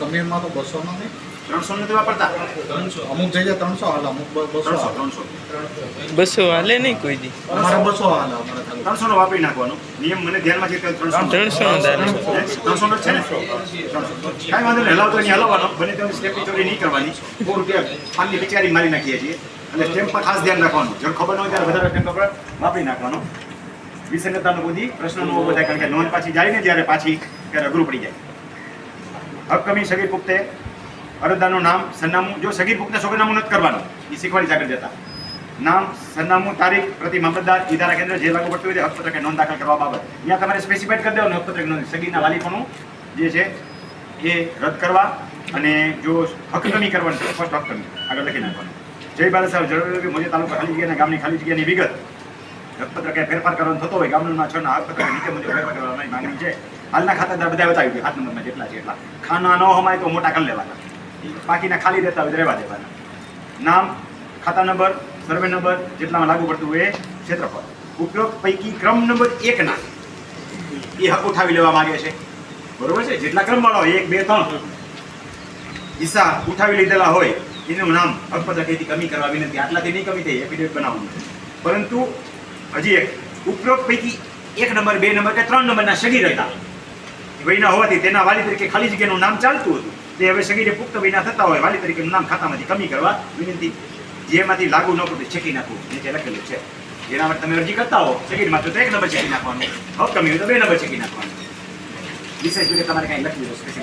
કમીમાં તો બસો નો નહીં. ત્રણસો નથી વાપરતા? અમુક જગ્યાએ ત્રણસો હાલ અમુક બસો ત્રણસો બસો હાલે નહીં કોઈ દી. અમારે બસો હાલે અમારે ત્રણસો નો વાપરી નાખવાનો. નિયમ મને ધ્યાનમાં છે કે ત્રણસો ત્રણસો નો ત્રણસો છે ને? કાંઈ વાંધો નહીં હલાવતો નહીં હલાવવાનો. બને ત્યાં સ્ટેપની ચોરી નહીં કરવાની. સો રૂપિયા ખાલી બિચારી મારી નાખીએ છીએ. અને સ્ટેમ્પ પર ખાસ ધ્યાન રાખવાનું. જો ખબર ન હોય ત્યારે વધારે સ્ટેમ્પ પર વાપરી નાખવાનો. વિસંગતતાનો બધી પ્રશ્નનો થાય કારણ કે નોંધ પાછી જાય ને જ્યારે પાછી ત્યારે અઘરું પડી જાય. કમી સગીર પુખ્તે અરજદારનું નામ સરનામું જો સગીર પુખ્તે સોગંદનામું નથી કરવાનું એ શીખવાડી આગળ જતા નામ સરનામું તારીખ પ્રતિ મામલતદાર ઇદારા કેન્દ્ર જે લાગુ પડતું હોય હકપત્રકે નોંધ દાખલ કરવા બાબત ત્યાં તમારે સ્પેસિફાઈડ કરી દેવાનું હકપત્રક નોંધ સગીરના વાલીપણું જે છે એ રદ કરવા અને જો હકકમી કરવાની છે ફર્સ્ટ હકકમી આગળ લખી નાખવાનું જય ભારત સાહેબ જણાવ્યું કે મોજે તાલુકા ખાલી જગ્યાના ગામની ખાલી જગ્યાની વિગત હકપત્રકે ફેરફાર કરવાનો થતો હોય ગામના છ ના હકપત્રકે નીચે મુજબ ફેરફાર કરવાની માંગણી છે હાલના ખાતાદાર બધા બતાવી દે હાથ નંબરમાં જેટલા છે એટલા. ખાના ન હમાય તો મોટા કરી લેવાના. બાકીના ખાલી રહેતા હોય રહેવા દેવાના. નામ, ખાતા નંબર, સર્વે નંબર જેટલામાં લાગુ પડતું હોય એ ક્ષેત્રફળ. ઉપયોગ પૈકી ક્રમ નંબર એકના. એ હક ઉઠાવી લેવા માગે છે. બરોબર છે? જેટલા ક્રમવાળા હોય, એક, બે, ત્રણ. હિસ્સા ઉઠાવી લીધેલા હોય, એનું નામ હકપત્રકેથી કમી કરવા વિનંતી. આટલાથી નહીં કમી થઈ એફિડેવિટ બનાવવાનું પરંતુ હજી એક. ઉપરોક્ત પૈકી એક નંબર, બે નંબર કે ત્રણ નંબરના સગીર હતા વયના હોવાથી તેના વાલી તરીકે ખાલી જગ્યાનું નામ ચાલતું હતું. તે હવે સગીરે પુખ્ત વયના થતા હોય, વાલી તરીકેનું નામ ખાતામાંથી કમી કરવા વિનંતી. જેમાંથી લાગુ ન પડતું, છેકી નાખવું. નીચે લખેલું છે. જેના માટે તમે અરજી કરતા હો સગીરમાં તો એક નંબર છેકી નાખવાનું. હવે કમી હોય તો બે નંબર છેકી નાખવાનું. વિશેષ રીતે તમારે કાંઈ લખી દો સ્પેસિફિક